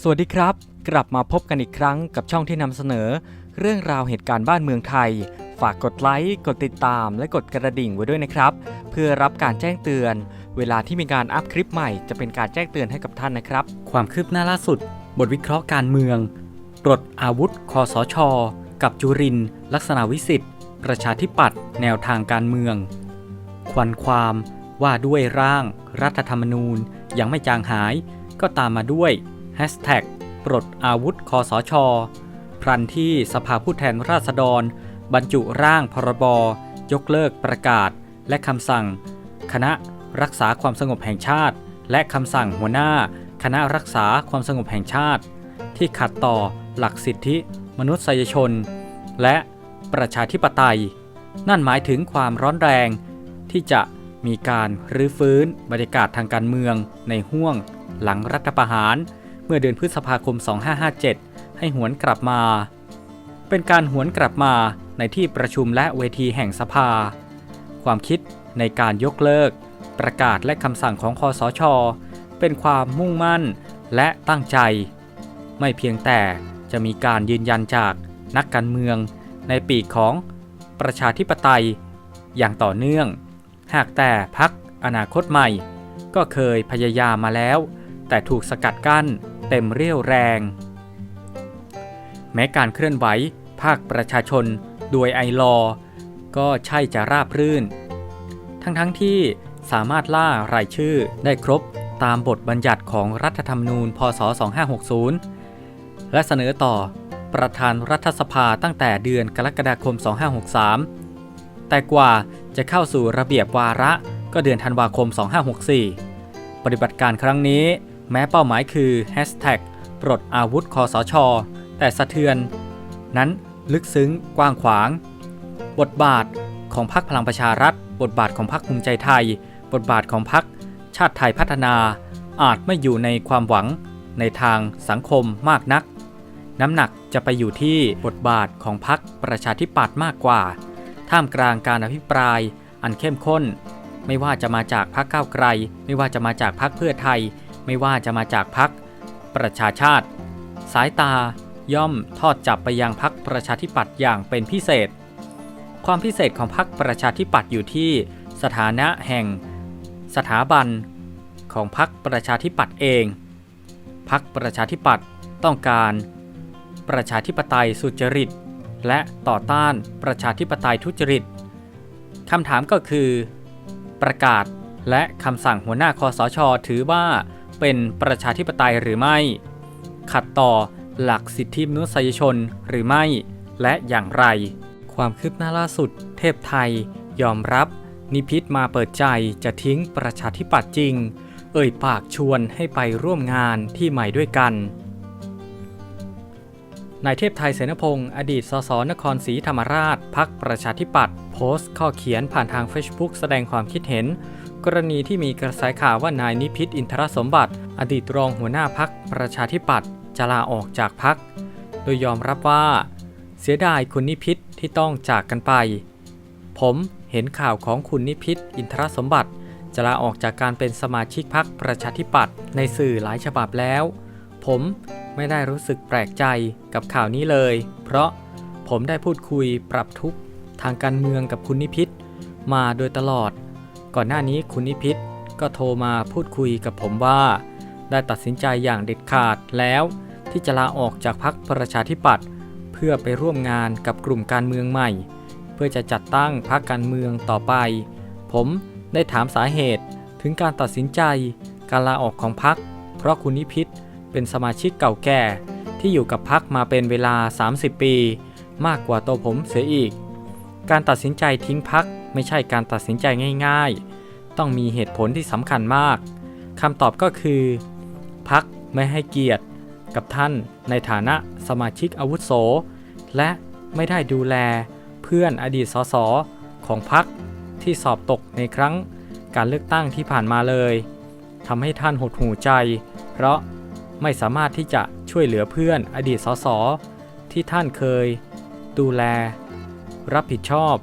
สวัสดีครับ กลับมาพบกันอีกครั้งกับช่องที่นำเสนอ เรื่องราวเหตุการณ์บ้านเมืองไทย ฝากกดไลค์กดติดตาม และกดกระดิ่งไว้ด้วยนะครับ เพื่อรับการแจ้งเตือน เวลาที่มีการอัพคลิปใหม่จะเป็นการแจ้งเตือนให้กับท่านนะครับ ความคืบหน้าล่าสุด บทวิเคราะห์การเมืองปลดอาวุธคอสช กับจุรินทร์ลักษณะวิสิทธิ์ ประชาธิปัตย์แนวทางการเมือง ควันความว่าด้วยร่าง รัฐธรรมนูญยังไม่จางหาย ก็ตามมาด้วย ปลดอาวุธคอสช พรันที่สภาผู้แทนราษฎร บรรจุร่างพรบ ยกเลิกประกาศ และคำสั่ง คณะรักษาความสงบแห่งชาติ และคำสั่งหัวหน้า คณะรักษาความสงบแห่งชาติ ที่ขัดต่อหลักสิทธิมนุษยชน และประชาธิปไตย นั่นหมายถึงความร้อนแรง ที่จะมีการรื้อฟื้นบรรยากาศทางการเมืองในห่วงหลังรัฐประหาร เมื่อเดือนพฤษภาคม 2557 ให้หวนกลับมา เป็นการหวนกลับมาในที่ประชุมและเวทีแห่งสภา ความคิดในการยกเลิก ประกาศและคำสั่งของคอสช เป็นความมุ่งมั่นและตั้งใจ ไม่เพียงแต่จะมีการยืนยันจากนักการเมืองในปีกของประชาธิปไตยอย่างต่อเนื่อง หากแต่พักอนาคตใหม่ ก็เคยพยายามมาแล้ว แต่ถูกสกัดกั้น เต็มเรี่ยวแรง แม้การเคลื่อนไหวภาคประชาชนโดยไอลอก็ใช่จะราบรื่น ทั้งๆทที่สามารถล่ารายชื่อได้ครบตามบทบัญญัติของรัฐธรรมนูญ พศ 2560 และเสนอต่อประธานรัฐสภาตั้งแต่เดือนกรกฎาคม 2563 แต่กว่าจะเข้าสู่ระเบียบวาระก็เดือนธันวาคม 2564 ปฏิบัติการครั้งนี้ แม้เป้าหมายคือ Hashtag ปลดอาวุธคอสช แต่สะเทือน นั้นลึกซึ้งกว้างขวาง บทบาทของพรรคพลังประชารัฐ บทบาทของพรรคภูมิใจไทย บทบาทของพรรคชาติไทยพัฒนา อาจไม่อยู่ในความหวังในทางสังคมมากนัก น้ำหนักจะไปอยู่ที่บทบาทของพรรคประชาธิปัตย์มากกว่า ท่ามกลางการอภิปราย อันเข้มข้น ไม่ว่าจะมาจากพรรคก้าวไกล ไม่ว่าจะมาจากพรรคเพื่อไทย ไม่ว่าจะมาจากพรรคประชาชาติ สายตาย่อมทอดจับไปยังพรรคประชาธิปัตย์อย่างเป็นพิเศษ ความพิเศษของพรรคประชาธิปัตย์อยู่ที่สถานะแห่งสถาบันของพรรคประชาธิปัตย์เองพรรคประชาธิปัตย์ต้องการ ประชาธิปไตยสุจริต และต่อต้านประชาธิปไตยทุจริตคำถามก็คือ ประกาศและคำสั่งหัวหน้าคอสช ถือว่า เป็นประชาธิปไตยหรือไม่ ขัดต่อหลักสิทธิมนุษยชนหรือไม่ และอย่างไร ความคืบหน้าล่าสุด เทพไทย ยอมรับ นิพิษมาเปิดใจจะทิ้งประชาธิปัตย์จริง เอ่ยปากชวนให้ไปร่วมงานที่ใหม่ด้วยกันนายเทพไทยเสนพงศ์อดีตสสนครศรีธรรมราชพักประชาธิปัตย์โพสต์ข้อเขียนผ่านทาง Facebook แสดงความคิดเห็น กรณีที่มีกระแสข่าวว่านายนิพิษอินทรสมบัติ อดีตรองหัวหน้าพักประชาธิปัตย์จะลาออกจากพัก โดยยอมรับว่า เสียดายคุณนิพิษที่ต้องจากกันไป ผมเห็นข่าวของคุณนิพิษอินทรสมบัติ จะลาออกจากการเป็นสมาชิกพักประชาธิปัตย์ในสื่อหลายฉบับแล้ว ผมไม่ได้รู้สึกแปลกใจกับข่าวนี้เลย เพราะผมได้พูดคุยปรับทุกทางการเมืองกับคุณนิพิษมาโดยตลอด ก่อนหน้านี้คุณนิพิษก็โทรมาพูดคุยกับผมว่า ได้ตัดสินใจอย่างเด็ดขาดแล้วที่จะลาออกจากพรรคประชาธิปัตย์เพื่อไปร่วมงานกับกลุ่มการเมืองใหม่ เพื่อจะจัดตั้งพรรคการเมืองต่อไป ผมได้ถามสาเหตุถึงการตัดสินใจการลาออกของพรรคเพราะคุณนิพิษเป็นสมาชิกเก่าแก่ที่อยู่กับพรรคมาเป็นเวลา 30 ปี มากกว่าตัวผมเสียอีก การตัดสินใจทิ้งพรรคไม่ใช่การตัดสินใจง่าย ๆ ต้องมีเหตุผลที่สำคัญมากคำตอบก็คือ พักไม่ให้เกียรติกับท่านในฐานะสมาชิกอาวุโส และไม่ได้ดูแลเพื่อนอดีตสสของพักที่สอบตกในครั้งการเลือกตั้งที่ผ่านมาเลยทำให้ท่านหดหูใจ เพราะไม่สามารถที่จะช่วยเหลือเพื่อนอดีตสสที่ท่านเคย ดูแล รับผิดชอบ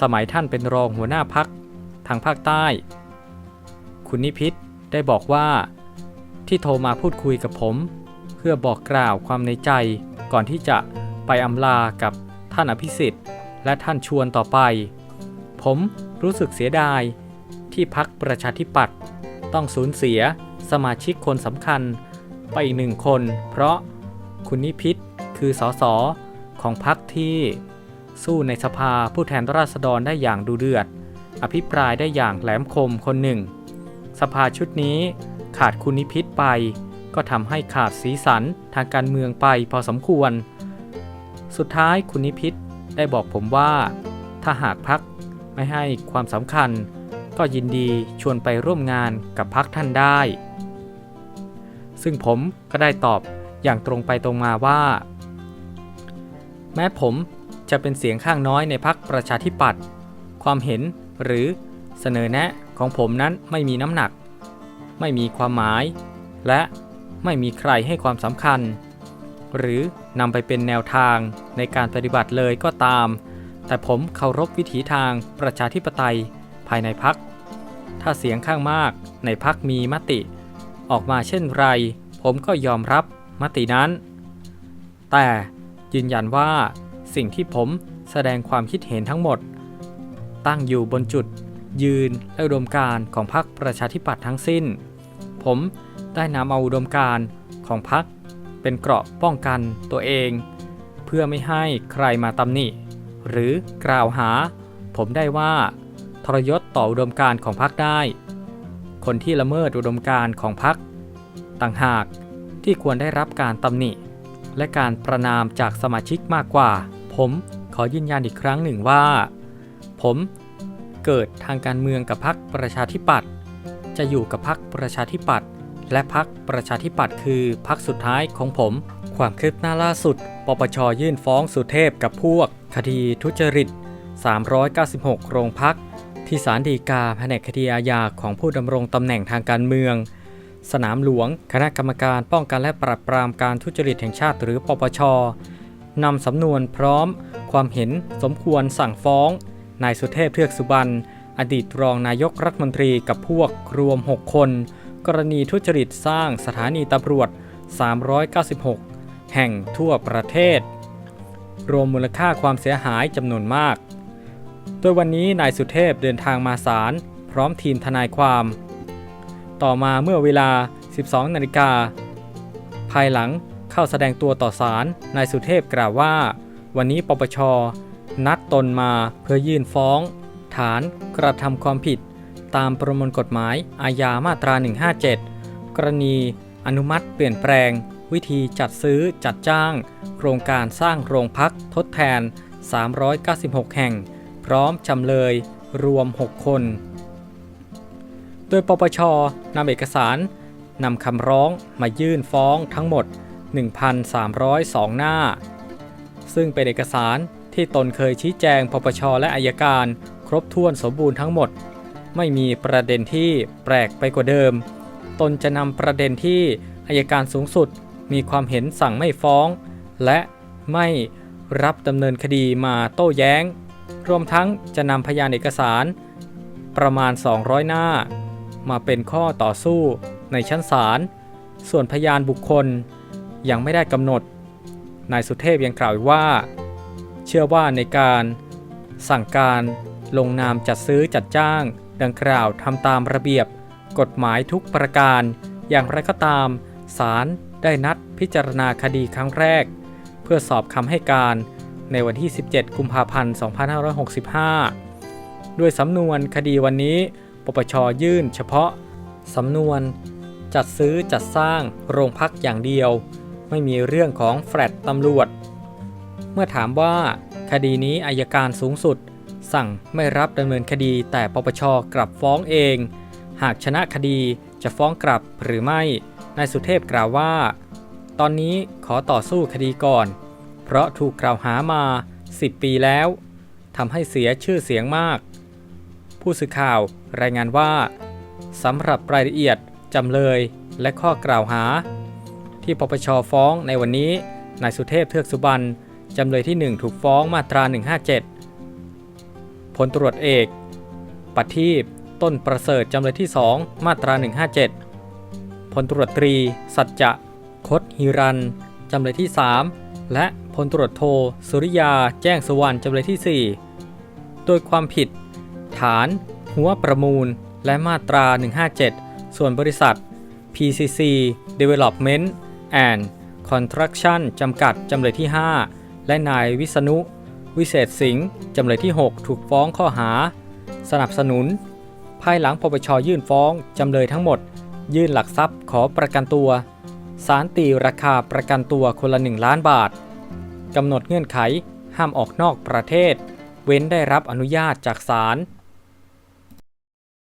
สมัยท่านเป็นรองหัวหน้าพักทางภาคใต้ คุณนิพิษได้บอกว่า ที่โทรมาพูดคุยกับผม เพื่อบอกกล่าวความในใจก่อนที่จะไปอำลากับท่านอภิสิทธิ์และท่านชวนต่อไป ผมรู้สึกเสียดายที่พักประชาธิปัตย์ต้องสูญเสียสมาชิกคนสำคัญไปอีกหนึ่งคน เพราะคุณนิพิษคือสสของพักที่ สู้ในสภาผู้แทนราษฎรได้อย่างดูเดือด อภิปรายได้อย่างแหลมคมคนหนึ่ง สภาชุดนี้ขาดคุณนิพิษไป ก็ทำให้ขาดสีสันทางการเมืองไปพอสมควร สุดท้ายคุณนิพิษได้บอกผมว่า ถ้าหากพักไม่ให้ความสำคัญ ก็ยินดีชวนไปร่วมงานกับพักท่านได้ ซึ่งผมก็ได้ตอบอย่างตรงไปตรงมาว่า แม้ผม จะเป็นเสียงข้างน้อยในพักประชาธิปัตย์ความเห็นหรือเสนอแนะของผมนั้นไม่มีน้ำหนัก ไม่มีความหมาย และไม่มีใครให้ความสำคัญ หรือนำไปเป็นแนวทางในการปฏิบัติเลยก็ตาม แต่ผมเคารพวิถีทางประชาธิปไตยภายในพัก ถ้าเสียงข้างมากในพักมีมติ ออกมาเช่นไร ผมก็ยอมรับมตินั้น แต่ยืนยันว่า สิ่งที่ผมแสดงความคิดเห็นทั้งหมด ตั้งอยู่บนจุด ยืนและอุดมการของพรรคประชาธิปัตย์ทั้งสิ้น ผมได้นำเอาอุดมการของพรรคเป็นเกราะป้องกันตัวเอง เพื่อไม่ให้ใครมาตำหนิ หรือกล่าวหา ผมได้ว่าทรยศต่ออุดมการของพรรคได้ คนที่ละเมิดอุดมการของพรรคต่างหากที่ควรได้รับการตำหนิ และการประนามจากสมาชิกมากกว่า ผมขอยืนยันอีกครั้งหนึ่งว่า ผมเกิดทางการเมืองกับพรรคประชาธิปัตย์จะอยู่กับพรรคประชาธิปัตย์และพรรคประชาธิปัตย์คือพรรคสุดท้ายของผม ความคืบหน้าล่าสุด ปปชยื่นฟ้องสุเทพกับพวก คดีทุจริต 396 โรงพัก ที่ศาลฎีกาแผนกคดีอาญาของผู้ดำรงตำแหน่งทางการเมือง สนามหลวง คณะกรรมการป้องกันและปราบปรามการทุจริตแห่งชาติหรือปปช นำสำนวนพร้อม ความเห็นสมควรสั่งฟ้อง นายสุเทพเทือกสุบรรณอดีตรองนายกรัฐมนตรีกับพวกรวม 6 คน กรณีทุจริตสร้างสถานีตำรวจ 396 แห่งทั่วประเทศ รวมมูลค่าความเสียหายจำนวนมาก โดยวันนี้นายสุเทพเดินทางมาศาลพร้อมทีมทนายความ ต่อมาเมื่อเวลา 12 นาฬิกาภายหลัง เข้าแสดงตัวต่อศาลนายสุเทพกล่าวว่า วันนี้ปปช นัดตนมาเพื่อยื่นฟ้อง ฐานกระทำความผิด ตามประมวลกฎหมายอาญามาตรา 157 กรณี อนุมัติเปลี่ยนแปลง วิธีจัดซื้อจัดจ้าง โครงการสร้างโรงพักทดแทน 396 แห่ง พร้อมจำเลยรวม 6 คน โดยปปชนำเอกสารนำคำร้องมายื่นฟ้องทั้งหมด 1,302 หน้า ซึ่งเป็นเอกสารที่ตนเคยชี้แจงปปชและอายการ ครบถ้วนสมบูรณ์ทั้งหมด ไม่มีประเด็นที่แปลกไปกว่าเดิม ตนจะนำประเด็นที่อายการสูงสุดมีความเห็นสั่งไม่ฟ้อง และไม่รับดำเนินคดีมาโต้แย้ง รวมทั้งจะนำพยานเอกสาร ประมาณ 200 หน้า มาเป็นข้อต่อสู้ในชั้นศาลส่วนพยานบุคคล ยังไม่ได้กำหนด นายสุเทพยังกล่าวอีกว่า เชื่อว่าในการสั่งการลงนามจัดซื้อจัดจ้าง ดังกล่าวทำตามระเบียบกฎหมายทุกประการ อย่างไรก็ตามศาลได้นัดพิจารณาคดีครั้งแรก เพื่อสอบคำให้การในวันที่ 17 กุมภาพันธ์ 2565 ด้วยสำนวนคดีวันนี้ ปปชยื่นเฉพาะ สำนวน จัดซื้อจัดสร้างโรงพักอย่างเดียว ไม่มีเรื่องของแฟลตตำรวจ เมื่อถามว่าคดีนี้อายการสูงสุด สั่งไม่รับดำเนินคดีแต่ปปชกลับฟ้องเอง หากชนะคดีจะฟ้องกลับหรือไม่นายสุเทพกล่าวว่า ตอนนี้ขอต่อสู้คดีก่อน เพราะถูกกล่าวหามา 10 ปีแล้วทำให้เสียชื่อเสียงมาก ผู้สื่อข่าวรายงานว่าสำหรับรายละเอียดจำเลยและข้อกล่าวหา ที่ปปชฟ้องในวันนี้ นายสุเทพเทือกสุบรรณจำเลยที่ 1 ถูกฟ้องมาตรา 157 พลตรวจเอกปัทีปต้นประเสริฐจำเลยที่ 2 มาตรา 157 พลตรวจตรี สัจจะคคตฮิรันจำเลยที่ 3 และพลตรวจโทสุริยาแจ้งสุวรรณจำเลยที่ 4 โดยความผิด ฐาน หัวประมูล และมาตรา 157 ส่วนบริษัท PCC Development and Construction จำกัดจำเลยที่ 5 และนายวิษณุ วิเศษสิงห์จำเลยที่ 6 ถูกฟ้องข้อหา สนับสนุน ภายหลังปปชยื่นฟ้อง จำเลยทั้งหมด ยื่นหลักทรัพย์ขอประกันตัวศาลตีราคาประกันตัวคนละ 1 ล้านบาทกำหนดเงื่อนไขห้ามออกนอกประเทศ เว้นได้รับอนุญาตจากศาล